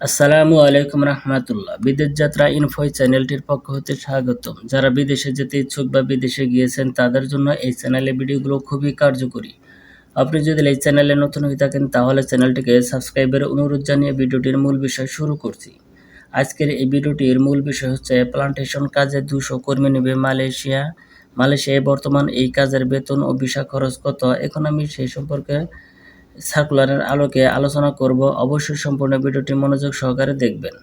আসসালামু আলাইকুম রহমতুল্লাহ। বিদেশ যাত্রা ইনফো চ্যানেলটির পক্ষ হতে স্বাগতম। যারা বিদেশে যেতে ইচ্ছুক বা বিদেশে গিয়েছেন, তাদের জন্য এই চ্যানেলে ভিডিওগুলো খুবই কার্যকরী। আপনি যদি এই চ্যানেলে নতুন হয়ে থাকেন, তাহলে চ্যানেলটিকে সাবস্ক্রাইবের অনুরোধ জানিয়ে ভিডিওটির মূল বিষয় শুরু করছি। আজকের এই ভিডিওটির মূল বিষয় হচ্ছে প্লান্টেশন কাজে দুশো কর্মী নেবে মালয়েশিয়া। মালয়েশিয়ায় বর্তমান এই কাজের বেতন ও ভিসা খরচ কত? এখন আমি সেই সম্পর্কে সার্কুলারের আলোকে আলোচনা করব, অবশ্যই সম্পূর্ণ ভিডিওটি মনোযোগ সহকারে দেখবেন।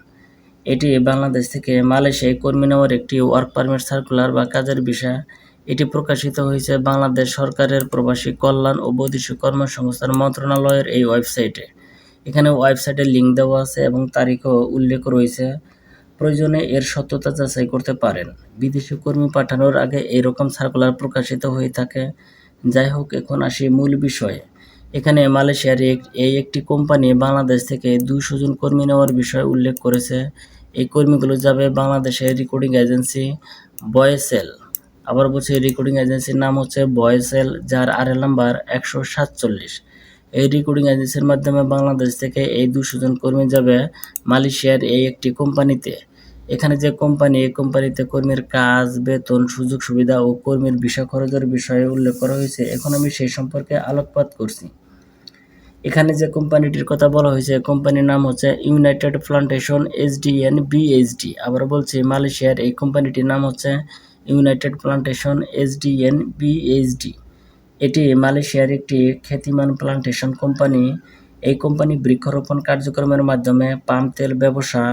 এটি বাংলাদেশ থেকে মালয়েশিয়ায় কর্মী নেওয়ার একটি ওয়ার্ক পারমিট সার্কুলার বা কাজের বিষয়। এটি প্রকাশিত হয়েছে বাংলাদেশ সরকারের প্রবাসী কল্যাণ ও বৈদেশিক কর্মসংস্থান মন্ত্রণালয়ের এই ওয়েবসাইটে। এখানে ওয়েবসাইটের লিঙ্ক দেওয়া আছে এবং তারিখও উল্লেখ রয়েছে। প্রয়োজনে এর সত্যতা যাচাই করতে পারেন। বিদেশি কর্মী পাঠানোর আগে এরকম সার্কুলার প্রকাশিত হয়ে থাকে। যাই হোক, এখন আসি মূল বিষয়ে। এখানে মালয়েশিয়ার এই একটি কোম্পানি বাংলাদেশ থেকে দুইশো জন কর্মী নেওয়ার বিষয় উল্লেখ করেছে। এই কর্মীগুলো যাবে বাংলাদেশের রেকর্ডিং এজেন্সি বয়েসেল। আবার বলছি, রেকর্ডিং এজেন্সির নাম হচ্ছে বয়েসেল, যার আরেল নাম্বার একশো সাতচল্লিশ। এই রেকর্ডিং এজেন্সির মাধ্যমে বাংলাদেশ থেকে এই দুশো জন কর্মী যাবে মালয়েশিয়ার এই একটি কোম্পানিতে। এখানে যে কোম্পানি, এই কোম্পানিতে কর্মীর কাজ, বেতন সুযোগ সুবিধা ও কর্মীর বিষয় খরচের বিষয়ে উল্লেখ করা হয়েছে। এখন আমি সেই সম্পর্কে আলোকপাত করছি। এখানে যে কোম্পানিটির কথা বলা হয়েছে, কোম্পানির নাম হচ্ছে ইউনাইটেড প্লান্টেশন এসডিএন বিএইচডি আবার বলছি, মালয়েশিয়ার এই কোম্পানিটির নাম হচ্ছে ইউনাইটেড প্লান্টেশন এসডিএন বিএইচডি এটি মালয়েশিয়ার একটি খ্যাতিমান প্লান্টেশন কোম্পানি। এই কোম্পানি বৃক্ষরোপণ কার্যক্রমের মাধ্যমে পাম তেল ব্যবসা,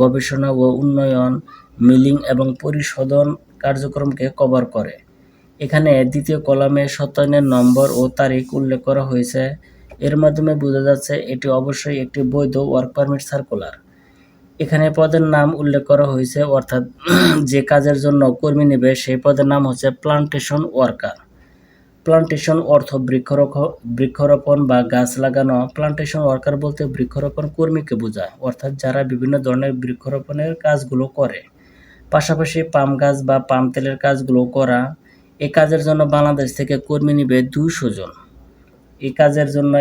গবেষণা ও উন্নয়ন, মিলিং এবং পরিশোধন কার্যক্রমকে কভার করে। এখানে দ্বিতীয় কলামে সত্যায়নের নম্বর ও তারিখ উল্লেখ করা হয়েছে। এর মাধ্যমে বোঝা যাচ্ছে এটি অবশ্যই একটি বৈধ ওয়ার্ক পারমিট সার্কুলার এখানে পদের নাম উল্লেখ করা হয়েছে, অর্থাৎ যে কাজের জন্য কর্মী নেবে, সেই পদের নাম হচ্ছে প্লান্টেশন ওয়ার্কার প্লান্টেশন অর্থ বৃক্ষরোপ বৃক্ষরোপণ বা গাছ লাগানো। প্লান্টেশন ওয়ার্কার বলতে বৃক্ষরোপণ কর্মীকে বোঝায়, অর্থাৎ যারা বিভিন্ন ধরনের বৃক্ষরোপণের কাজগুলো করে। পাশাপাশি পাম গাছ বা পাম তেলের কাজগুলো করা। এই কাজের জন্য বাংলাদেশ থেকে কর্মী নিবে দুশো জন। এই কাজের জন্য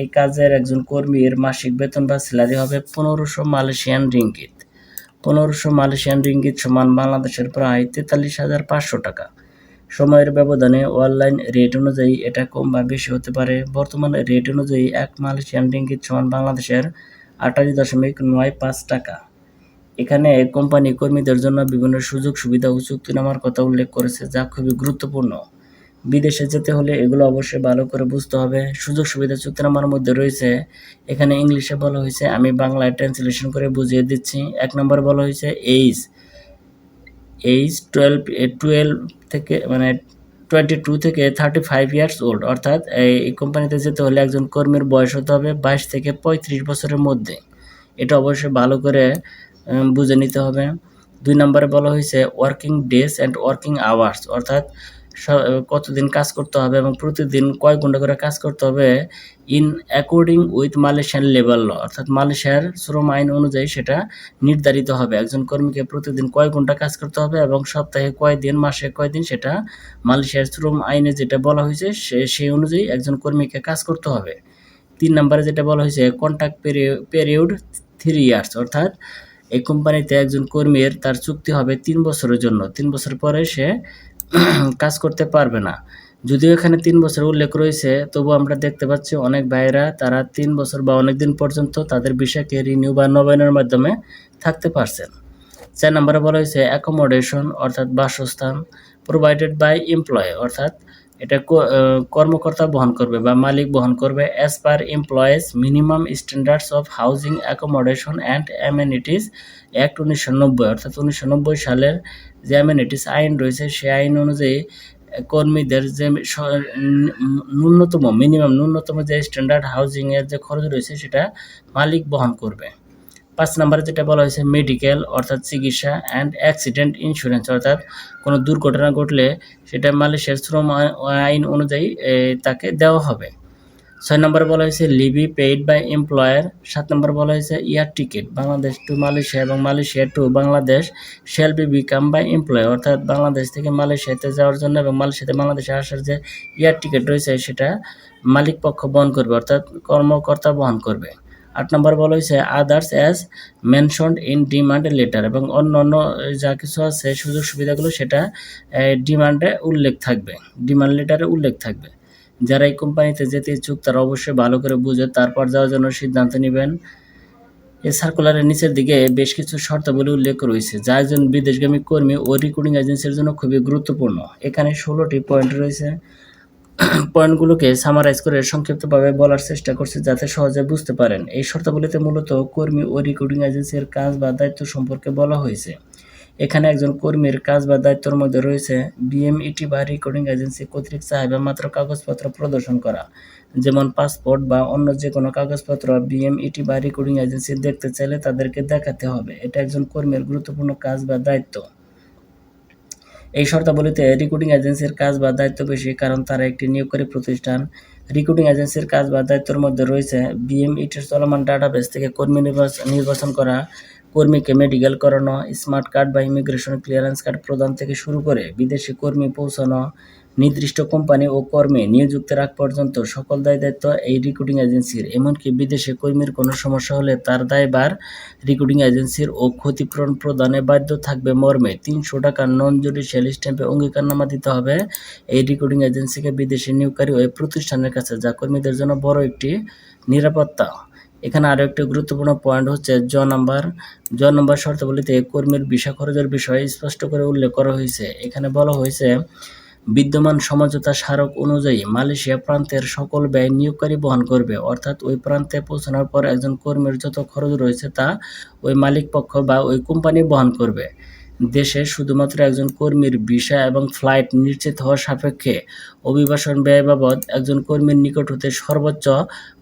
এই কাজের একজন কর্মীর মাসিক বেতন বা স্যালারি হবে পনেরোশো মালয়েশিয়ান রিঙ্গিত। পনেরোশো মালয়েশিয়ান রিঙ্গিত সমান বাংলাদেশের প্রায় তেতাল্লিশ হাজার পাঁচশো টাকা। সময়ের ব্যবধানে অনলাইন রেট অনুযায়ী এটা কম বা বেশি হতে পারে। বর্তমানে রেট অনুযায়ী এক মালয়েশিয়ান রিঙ্গিত সমান বাংলাদেশের আটাশি দশমিক নয় পাঁচ টাকা। এখানে কোম্পানি কর্মীদের জন্য বিভিন্ন সুযোগ সুবিধা ও চুক্তিনামার কথা উল্লেখ করেছে, যা খুবই গুরুত্বপূর্ণ। বিদেশে যেতে হলে এগুলো অবশ্যই ভালো করে বুঝতে হবে। সুযোগ সুবিধা চুক্তিনামার মধ্যে রয়েছে। এখানে ইংলিশে বলা হয়েছে, আমি বাংলায় ট্রান্সলেশন করে বুঝিয়ে দিচ্ছি। এক নম্বর বলা হয়েছে এইজ এইজ টুয়েলভ টুয়েলভ থেকে মানে টোয়েন্টি টু থেকে থার্টি ফাইভ ইয়ার্স ওল্ড অর্থাৎ এই কোম্পানিতে যেতে হলে একজন কর্মীর বয়স হতে হবে বাইশ থেকে পঁয়ত্রিশ বছরের মধ্যে। এটা অবশ্যই ভালো করে বুঝে নিতে হবে। দুই নম্বরে বলা হয়েছে working days and working hours অর্থাৎ কতদিন কাজ করতে হবে এবং প্রতিদিন কয় ঘণ্টা করে কাজ করতে হবে in according with Malaysian labour law অর্থাৎ মালয়েশিয়ার শ্রম আইন অনুযায়ী সেটা নির্ধারিত হবে। একজন কর্মীকে প্রতিদিন কয় ঘণ্টা কাজ করতে হবে এবং সপ্তাহে কয় দিন, মাসে কয় দিন সেটা মালয়েশিয়ার শ্রম আইনে যেটা বলা হয়েছে সে, সেই অনুযায়ী একজন কর্মীকে কাজ করতে হবে। তিন নম্বরে যেটা বলা হয়েছে কন্ট্যাক্ট পেরিয়ড থ্রি ইয়ার্স অর্থাৎ এই কোম্পানিতে একজন কর্মীর তার চুক্তি হবে তিন বছরের জন্য। তিন বছর পরে সে কাজ করতে পারবে না। যদিও এখানে তিন বছর উল্লেখ রয়েছে, তবু আমরা দেখতে পাচ্ছি অনেক ভাইয়েরা, তারা তিন বছর বা অনেক দিন পর্যন্ত তাদের বিষয়কে রিনিউ বা নবায়নের মাধ্যমে থাকতে পারছেন। চার নম্বরে বলা হয়েছে অ্যাকোমোডেশন অর্থাৎ বাসস্থান প্রোভাইডেড বাই এমপ্লয় অর্থাৎ এটা কর্মকর্তা বহন করবে বা মালিক বহন করবে as per employees minimum standards of housing accommodation and amenities act উনিশশো নব্বই, অর্থাৎ উনিশশো নব্বই সালের যে অ্যামেনিটিস আইন রয়েছে, সেই আইন অনুযায়ী কর্মীদের যে ন্যূনতম মিনিমাম ন্যূনতম যে স্ট্যান্ডার্ড হাউজিংয়ের যে খরচ রয়েছে, সেটা মালিক বহন করবে। পাঁচ নম্বরে যেটা বলা হয়েছে মেডিকেল অর্থাৎ চিকিৎসা অ্যান্ড অ্যাক্সিডেন্ট ইন্স্যুরেন্স অর্থাৎ কোনো দুর্ঘটনা ঘটলে সেটা মালয়েশিয়ার শ্রম আইন অনুযায়ী তাকে দেওয়া হবে। ছয় নম্বর বলা হয়েছে লিভি পেইড বাই এমপ্লয়ার সাত নম্বর বলা হয়েছে, air ticket. Bangladesh to Malaysia এবং Malaysia to Bangladesh shall be become by employ অর্থাৎ বাংলাদেশ থেকে মালয়েশিয়াতে যাওয়ার জন্য এবং মালয়েশিয়াতে বাংলাদেশে আসার যে ইয়ার টিকিট রয়েছে, সেটা মালিক পক্ষ বহন করবে, অর্থাৎ কর্মকর্তা বহন করবে। আট নম্বর বলা হয়েছে others as mentioned in demand letter এবং অন্য অন্য যা কিছু আছে সুযোগ সুবিধাগুলো সেটা ডিমান্ডে উল্লেখ থাকবে। ডিমান্ড লেটারে উল্লেখ থাকবে। যারা এই কোম্পানিতে যেতে ইচ্ছুক, তারা অবশ্যই ভালো করে বুঝে তারপর যাওয়ার জন্য সিদ্ধান্ত নেবেন। এই সার্কুলারের নিচের দিকে বেশ কিছু শর্তাবলী উল্লেখ রয়েছে, যা একজন বিদেশগামী কর্মী ও রেকর্ডিং এজেন্সির জন্য খুবই গুরুত্বপূর্ণ। এখানে ষোলোটি পয়েন্ট রয়েছে। পয়েন্টগুলোকে সামারাইজ করে সংক্ষিপ্তভাবে বলার চেষ্টা করছে যাতে সহজে বুঝতে পারেন। এই শর্তাবলীতে মূলত কর্মী ও রেকর্ডিং এজেন্সির কাজ বা দায়িত্ব সম্পর্কে বলা হয়েছে। এখানে একজন কর্মীর কাজ বা দায়িত্বের মধ্যে রয়েছে। বিএমইটি বা রেকর্ডিং এজেন্সি কর্তৃক চাহিদা মাত্র কাগজপত্র প্রদর্শন করা। যেমন পাসপোর্ট বা অন্য যে কোনো কাগজপত্র বিএমইটি বা রেকর্ডিং এজেন্সি দেখতে চাইলে তাদেরকে দেখাতে হবে। এটা একজন কর্মীর গুরুত্বপূর্ণ কাজ বা দায়িত্ব। এই শর্তাবলীতে রেকর্ডিং এজেন্সির কাজ বা দায়িত্ব বেশি, কারণ তারা একটি নিয়োগকারী প্রতিষ্ঠান। রেকর্ডিং এজেন্সির কাজ বা দায়িত্বের মধ্যে রয়েছে বিএমইটির চলমান ডাটাবেস থেকে কর্মী নির্বাচন করা। কর্মীকে মেডিকেল করানো স্মার্ট কার্ড বা ইমিগ্রেশন ক্লিয়ারেন্স কার্ড প্রদান থেকে শুরু করে বিদেশি কর্মী পৌঁছানো, নির্দিষ্ট কোম্পানি ও কর্মে নিয়োযুক্তের আগ পর্যন্ত সকল দায় দায়িত্ব এই রিক্রুটিং এজেন্সির এমনকি বিদেশে কর্মীর কোনো সমস্যা হলে তার দায়বার রিক্রুটিং এজেন্সির ও ক্ষতিপূরণ প্রদানে বাধ্য থাকবে মর্মে। তিনশো টাকা নন জুডিশিয়াল স্ট্যাম্পে অঙ্গীকারনামা দিতে হবে। এই রিক্রুটিং এজেন্সিকে বিদেশে নিয়োগকারী ওই প্রতিষ্ঠানের কাছে, যা কর্মীদের জন্য বড় একটি নিরাপত্তা। এখানে আরও একটি গুরুত্বপূর্ণ পয়েন্ট হচ্ছে জ নাম্বার জ নাম্বার শর্তাবলীতে কর্মীর ভিসা খরচের বিষয়ে স্পষ্ট করে উল্লেখ করা হয়েছে। এখানে বলা হয়েছে, বিদ্যমান সমঝোতা স্মারক অনুযায়ী মালয়েশিয়া প্রান্তের সকল ব্যয় নিয়োগকারী বহন করবে। অর্থাৎ ওই প্রান্তে পৌঁছানোর পর একজন কর্মীর যত খরচ রয়েছে তা ওই মালিক পক্ষ বা ওই কোম্পানি বহন করবে। দেশে শুধুমাত্র একজন কর্মীর ভিসা এবং ফ্লাইট নিশ্চিত হওয়ার সাপেক্ষে অভিবাসন ব্যয় বাবদ একজন কর্মীর নিকট হতে সর্বোচ্চ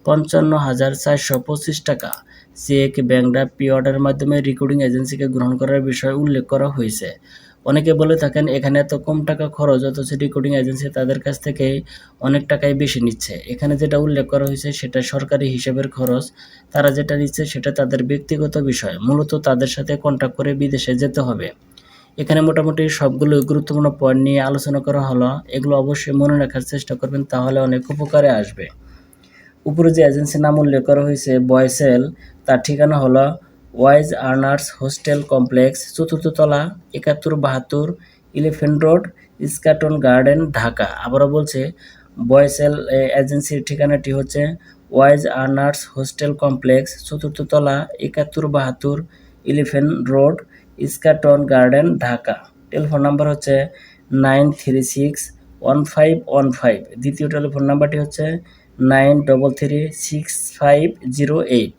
পঞ্চান্ন হাজার চারশো পঁচিশ টাকা। চেক, ব্যাংক ড্রাফট পি অর্ডারের মাধ্যমে রেকর্ডিং এজেন্সিকে গ্রহণ করার বিষয়ে উল্লেখ করা হয়েছে। অনেকে বলে থাকেন, এখানে এত কম টাকা খরচ, অথচ রেকর্ডিং এজেন্সি তাদের কাছ থেকে অনেক টাকাই বেশি নিচ্ছে। এখানে যেটা উল্লেখ করা হয়েছে, সেটা সরকারি হিসাবের খরচ। তারা যেটা নিচ্ছে, সেটা তাদের ব্যক্তিগত বিষয়। মূলত তাদের সাথে কন্ট্যাক্ট করে বিদেশে যেতে হবে। এখানে মোটামুটি সবগুলো গুরুত্বপূর্ণ পয়েন্ট নিয়ে আলোচনা করা হলো। এগুলো অবশ্যই মনে রাখার চেষ্টা করবেন, তাহলে অনেক উপকারে আসবে। উপরে যে এজেন্সির নাম উল্লেখ করা হয়েছে বয়সেল তার ঠিকানা হলো ওয়াইজ আর্নার্স হোস্টেল কমপ্লেক্স, চতুর্থ তলা, একাত্তর বাহাত্তর, eleven road Eskaton garden, Dhaka. আবারও বলছে, বয়েসেল এজেন্সির ঠিকানাটি হচ্ছে ওয়াইজ আর্নার্স হোস্টেল কমপ্লেক্স, চতুর্থ তলা, একাত্তর বাহাত্তর, eleven road Eskaton garden, Dhaka. Telephone number হচ্ছে nine three six one five one five. দ্বিতীয় টেলিফোন নাম্বারটি হচ্ছে nine double three six five zero eight.